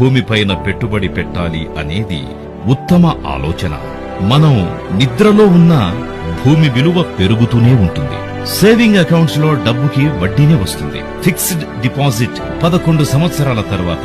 భూమిపైన పెట్టుబడి పెట్టాలి అనేది ఉత్తమ ఆలోచన. మనం నిద్రలో ఉన్న భూమి విలువ పెరుగుతూనే ఉంటుంది. సేవింగ్ అకౌంట్స్లో డబ్బుకి వడ్డీనే వస్తుంది. ఫిక్స్డ్ డిపాజిట్ పదకొండు సంవత్సరాల తర్వాత.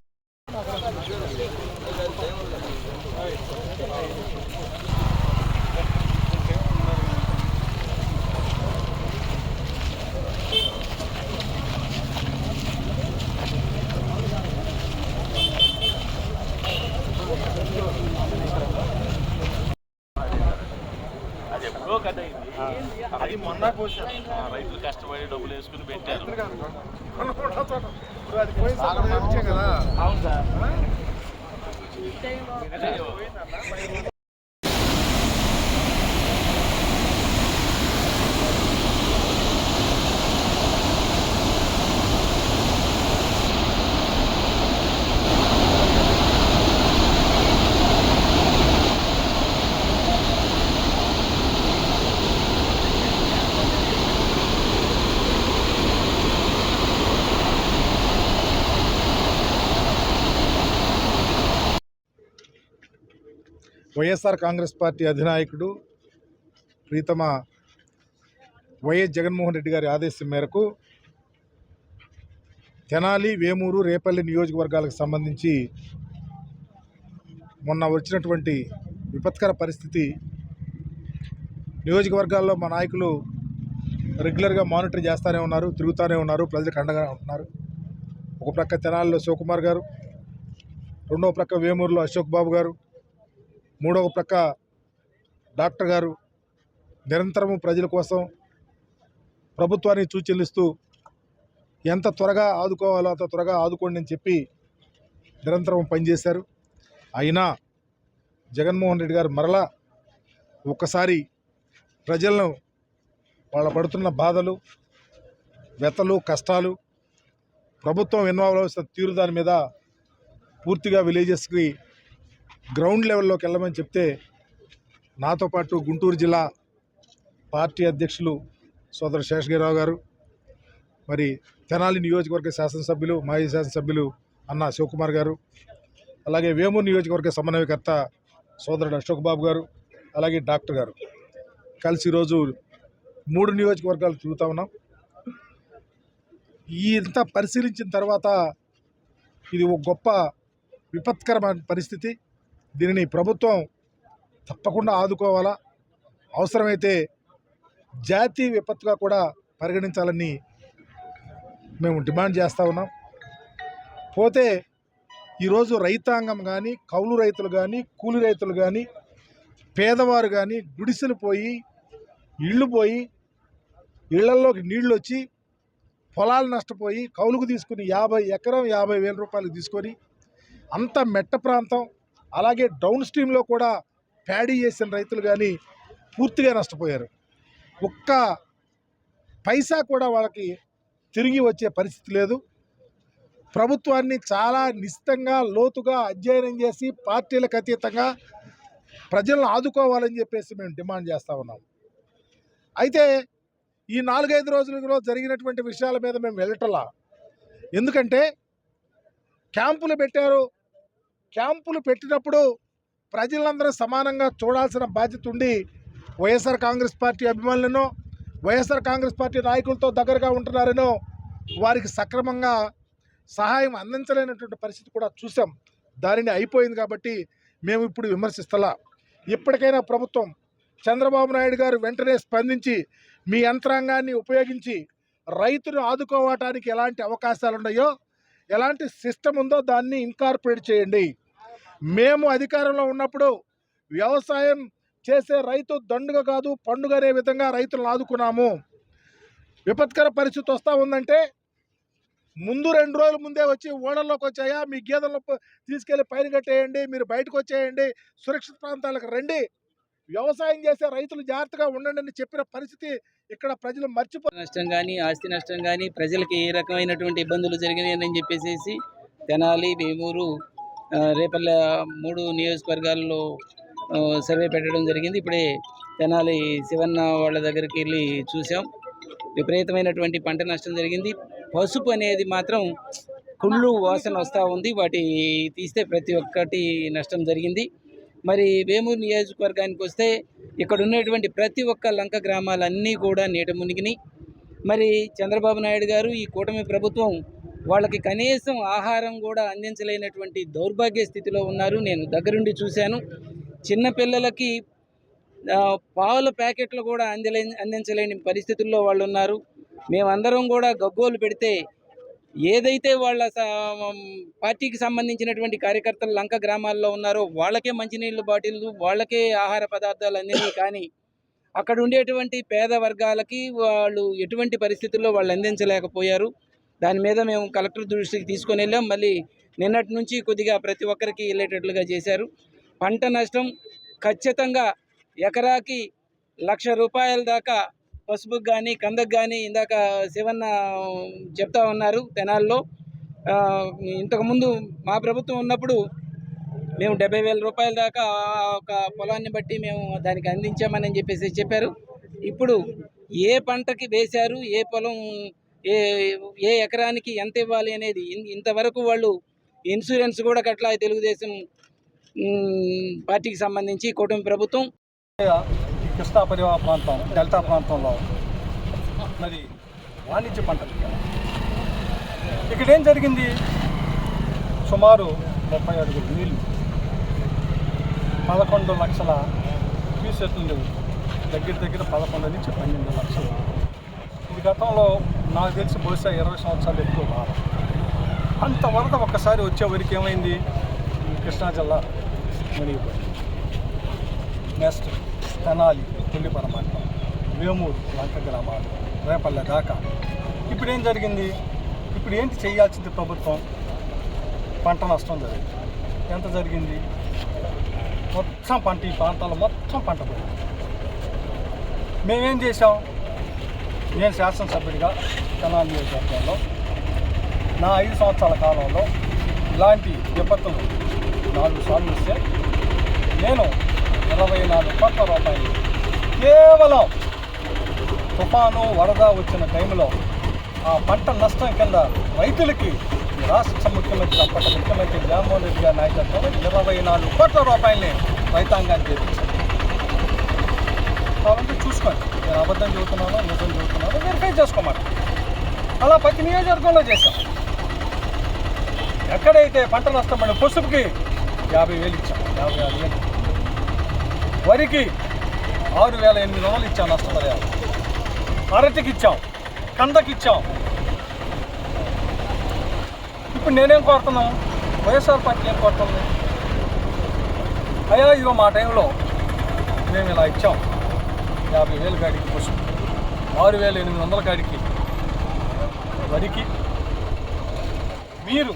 అది మొన్న రైతులు కష్టపడి డబ్బులు వేసుకుని పెట్టారు. అవును సార్. వైఎస్ఆర్ కాంగ్రెస్ పార్టీ అధినాయకుడు ప్రీతమ వైఎస్ జగన్మోహన్ రెడ్డి గారి ఆదేశం మేరకు తెనాలి వేమూరు రేపల్లి నియోజకవర్గాలకు సంబంధించి మొన్న వచ్చినటువంటి విపత్కర పరిస్థితి నియోజకవర్గాల్లో మా నాయకులు రెగ్యులర్గా మానిటర్ చేస్తూనే ఉన్నారు తిరుగుతూనే ఉన్నారు ప్రజలకు అండగా ఉంటున్నారు. ఒక ప్రక్క తెనాలిలో శివకుమార్ గారు రెండో ప్రక్క వేమూరులో అశోక్ బాబు గారు మూడవ ప్రక్క డాక్టర్ గారు నిరంతరము ప్రజల కోసం ప్రభుత్వాన్ని సూచనలిస్తూ ఎంత త్వరగా ఆదుకోవాలో అంత త్వరగా ఆదుకోండి అని చెప్పి నిరంతరం పనిచేశారు. అయినా జగన్మోహన్ రెడ్డి గారు మరలా ఒక్కసారి ప్రజలను వాళ్ళ పడుతున్న బాధలు వ్యతలు కష్టాలు ప్రభుత్వం ఇన్వాల్వ్ అవ్వాల్సిన తీరు దాని మీద పూర్తిగా విలేజెస్కి గ్రౌండ్ లెవెల్లోకి వెళ్ళమని చెప్తే నాతో పాటు గుంటూరు జిల్లా పార్టీ అధ్యక్షులు సోదరు శేషగిరిరావు గారు మరి తెనాలి నియోజకవర్గ శాసనసభ్యులు మాజీ శాసనసభ్యులు అన్న శివకుమార్ గారు అలాగే వేమూరు నియోజకవర్గ సమన్వయకర్త సోదరుడు అశోక్ బాబు గారు అలాగే డాక్టర్ గారు. కలిసి ఈరోజు మూడు నియోజకవర్గాలు తిరుగుతా ఉన్నాం. ఈ ఇంత పరిశీలించిన తర్వాత ఇది ఒక గొప్ప విపత్కరమైన పరిస్థితి. దీనిని ప్రభుత్వం తప్పకుండా ఆదుకోవాలా? అవసరమైతే జాతీయ విపత్తుగా కూడా పరిగణించాలని మేము డిమాండ్ చేస్తూ ఉన్నాం. పోతే ఈరోజు రైతాంగం కానీ కౌలు రైతులు కానీ కూలి రైతులు కానీ పేదవారు కానీ గుడిసెలు పోయి ఇళ్ళు పోయి ఇళ్ళల్లోకి నీళ్ళు వచ్చి పొలాలు నష్టపోయి కౌలుకు తీసుకుని యాభై ఎకరం యాభై వేల రూపాయలు తీసుకొని అంత మెట్ట ప్రాంతం అలాగే డౌన్ స్ట్రీమ్లో కూడా ప్యాడీ చేసిన రైతులు కానీ పూర్తిగా నష్టపోయారు. ఒక్క పైసా కూడా వాళ్ళకి తిరిగి వచ్చే పరిస్థితి లేదు. ప్రభుత్వాన్ని చాలా నిశ్చితంగా లోతుగా అధ్యయనం చేసి పార్టీలకు అతీతంగా ప్రజలను ఆదుకోవాలని చెప్పేసి మేము డిమాండ్ చేస్తూ ఉన్నాం. అయితే ఈ నాలుగైదు రోజులలో జరిగినటువంటి విషయాల మీద మేము వెళ్ళటలా? ఎందుకంటే క్యాంపులు పెట్టారు క్యాంపులు పెట్టినప్పుడు ప్రజలందరూ సమానంగా చూడాల్సిన బాధ్యత ఉండి వైఎస్ఆర్ కాంగ్రెస్ పార్టీ అభిమానులను వైఎస్ఆర్ కాంగ్రెస్ పార్టీ నాయకులతో దగ్గరగా ఉంటున్నారనో వారికి సక్రమంగా సహాయం అందించలేనటువంటి పరిస్థితి కూడా చూసాం. దానిని అయిపోయింది కాబట్టి మేము ఇప్పుడు విమర్శిస్తలా. ఇప్పటికైనా ప్రభుత్వం చంద్రబాబు నాయుడు గారు వెంటనే స్పందించి మీ యంత్రాంగాన్ని ఉపయోగించి రైతును ఆదుకోవటానికి ఎలాంటి అవకాశాలు ఉన్నాయో ఎలాంటి సిస్టమ్ ఉందో దాన్ని ఇన్కార్పొరేట్ చేయండి. మేము అధికారంలో ఉన్నప్పుడు వ్యవసాయం చేసే రైతు దండుగ కాదు పండుగ అనే విధంగా రైతులను ఆదుకున్నాము. విపత్కర పరిస్థితి వస్తూ ఉందంటే ముందు రెండు రోజుల ముందే వచ్చి ఓడల్లోకి వచ్చాయా? మీ గేదెలను తీసుకెళ్ళి పైన కట్టేయండి మీరు బయటకు వచ్చేయండి సురక్షిత ప్రాంతాలకు రండి. వ్యవసాయం చేసే రైతులు జాగ్రత్తగా ఉండండి అని చెప్పిన పరిస్థితి ఇక్కడ ప్రజలు మర్చిపో నష్టం కానీ ఆస్తి నష్టం కానీ ప్రజలకి ఏ రకమైనటువంటి ఇబ్బందులు జరిగినాయని చెప్పేసి తెనాలి వేమూరు రేపల్లె మూడు నియోజకవర్గాల్లో సర్వే పెట్టడం జరిగింది. ఇప్పుడే తెనాలి శివన్న వాళ్ళ దగ్గరికి వెళ్ళి చూసాం. విపరీతమైనటువంటి పంట నష్టం జరిగింది. పసుపు అనేది మాత్రం కుళ్ళు వాసన వస్తూ ఉంది. వాటి తీస్తే ప్రతి ఒక్కటి నష్టం జరిగింది. మరి వేమూరు నియోజకవర్గానికి వస్తే ఇక్కడ ఉన్నటువంటి ప్రతి ఒక్క లంక గ్రామాలన్నీ కూడా నీట మునిగినాయి. మరి చంద్రబాబు నాయుడు గారు ఈ కూటమి ప్రభుత్వం వాళ్ళకి కనీసం ఆహారం కూడా అందించలేనటువంటి దౌర్భాగ్య స్థితిలో ఉన్నారు. నేను దగ్గరుండి చూశాను. చిన్నపిల్లలకి పాల ప్యాకెట్లు కూడా అందలే అందించలేని పరిస్థితుల్లో వాళ్ళు ఉన్నారు మేమందరం కూడా గగ్గోలు పెడితే ఏదైతే వాళ్ళ స- పార్టీకి సంబంధించినటువంటి కార్యకర్తలు లంక గ్రామాల్లో ఉన్నారో వాళ్ళకే మంచినీళ్ళు బాటిల్లు వాళ్ళకే ఆహార పదార్థాలు అందినవి కానీ అక్కడ ఉండేటువంటి పేద వర్గాలకి వాళ్ళు ఎటువంటి పరిస్థితుల్లో వాళ్ళు అందించలేకపోయారు. దాని మీద మేము కలెక్టర్ దృష్టికి తీసుకొని వెళ్ళాం. మళ్ళీ నిన్నటి నుంచి కొద్దిగా ప్రతి ఒక్కరికి వెళ్ళేటట్లుగా చేశారు. పంట నష్టం ఖచ్చితంగా ఎకరాకి లక్ష రూపాయల దాకా పసుపుకు కానీ కందకు కానీ ఇందాక శివన్న చెప్తా ఉన్నారు తెనాల్లో. ఇంతకుముందు మా ప్రభుత్వం ఉన్నప్పుడు మేము డెబ్బై వేల రూపాయల దాకా ఆ ఒక పొలాన్ని బట్టి మేము దానికి అందించామని చెప్పేసి చెప్పారు. ఇప్పుడు ఏ పంటకి వేశారు ఏ పొలం ఏ ఏ ఎకరానికి ఎంత ఇవ్వాలి అనేది ఇంతవరకు వాళ్ళు ఇన్సూరెన్స్ కూడా కట్ల తెలుగుదేశం పార్టీకి సంబంధించి కూటమి ప్రభుత్వం. కృష్ణా పరివాహ ప్రాంతం డెల్టా ప్రాంతంలో మరి వాణిజ్య పంటలు ఇక్కడ ఏం జరిగింది? సుమారు ముప్పై అడుగులు నీళ్ళు పదకొండు లక్షల క్యూసెట్లు దగ్గర దగ్గర పదకొండు నుంచి పన్నెండు లక్షలు. ఇది గతంలో నాకు తెలిసి బహుశా ఇరవై సంవత్సరాలు ఎక్కువ కాదు అంత వరద ఒక్కసారి వచ్చేవరకు ఏమైంది? కృష్ణా జిల్లా మునిగిపోయింది. నెక్స్ట్ తెనాలి పుల్లిపర మండలం వేమూరు లంక గ్రామాలు రేపల్లె దాకా. ఇప్పుడు ఏం జరిగింది? ఇప్పుడు ఏంటి చేయాల్సింది ప్రభుత్వం? పంట నష్టం జరిగింది. ఎంత జరిగింది? మొత్తం పంట ఈ ప్రాంతాల్లో మొత్తం పంట పోయింది. మేమేం చేసాం నేను శాసనసభ్యుడిగా తెనాలి నియోజకవర్గంలో నా ఐదు సంవత్సరాల కాలంలో ఇలాంటి విపత్తులు నాలుగు సార్లు వస్తే నేను ఇరవై నాలుగు కోట్ల రూపాయలు కేవలం తుఫాను వరద వచ్చిన టైంలో ఆ పంట నష్టం కింద రైతులకి రాష్ట్ర ముఖ్యమంత్రి అప్పటి ముఖ్యమంత్రి జగన్మోహన్ రెడ్డి గారి నాయకత్వంలో ఇరవై నాలుగు కోట్ల రూపాయలని రైతాంగానికి చేపించాను కావాలంటే చూసుకోండి. నేను అబద్ధం చదువుతున్నాను నిజం చదువుతున్నాను వెరిఫై చేసుకోమని. అలా ప్రతి నియోజకవర్గంలో చేశాం ఎక్కడైతే పంట నష్టం పడిన పసుపుకి యాభై వేలు ఇచ్చాం. యాభై ఆరు వేలు. వరికి ఆరు వేల ఎనిమిది వందలు ఇచ్చాం నష్టపరిహారం అరటికి ఇచ్చాం. కందకి ఇచ్చాం. ఇప్పుడు నేనేం కోరుతున్నాం వైఎస్ఆర్ పార్టీ ఏం కోరుతుంది? అయ్యా ఇదిగో మా టైంలో మేము ఇలా ఇచ్చాం. యాభై వేలు కాడికి పసుపు ఆరు వేల ఎనిమిది వందల కాడికి వరికి. మీరు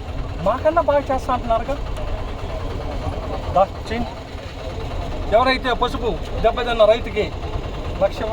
మాకన్నా బాగా చేస్తా అంటున్నారుగా? దా చేయండి ఎవరైతే పసుపు దెబ్బతిన్న రైతుకి లక్ష్యం